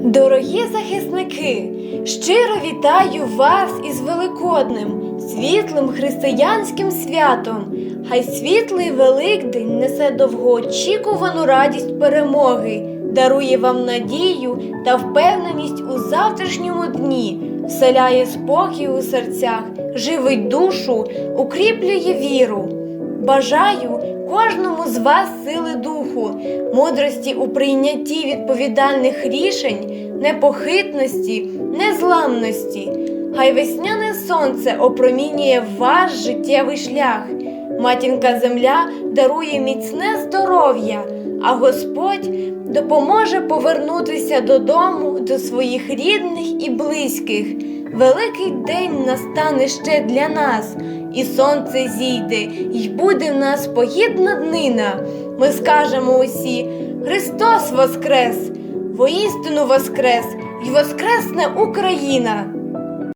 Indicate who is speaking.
Speaker 1: Дорогі захисники, щиро вітаю вас із Великоднем, світлим християнським святом. Хай світлий Великдень несе довгоочікувану радість перемоги, дарує вам надію та впевненість у завтрашньому дні, вселяє спокій у серцях, живить душу, укріплює віру. Бажаю кожному з вас сили духу, мудрості у прийнятті відповідальних рішень, непохитності, незламності. Хай весняне сонце опромінює ваш життєвий шлях. Матінка земля дарує міцне здоров'я, а Господь допоможе повернутися додому до своїх рідних і близьких. Великий день настане ще для нас, і сонце зійде, й буде в нас погідна днина. Ми скажемо усі: Христос Воскрес! Воістину Воскрес! й Воскресне Україна!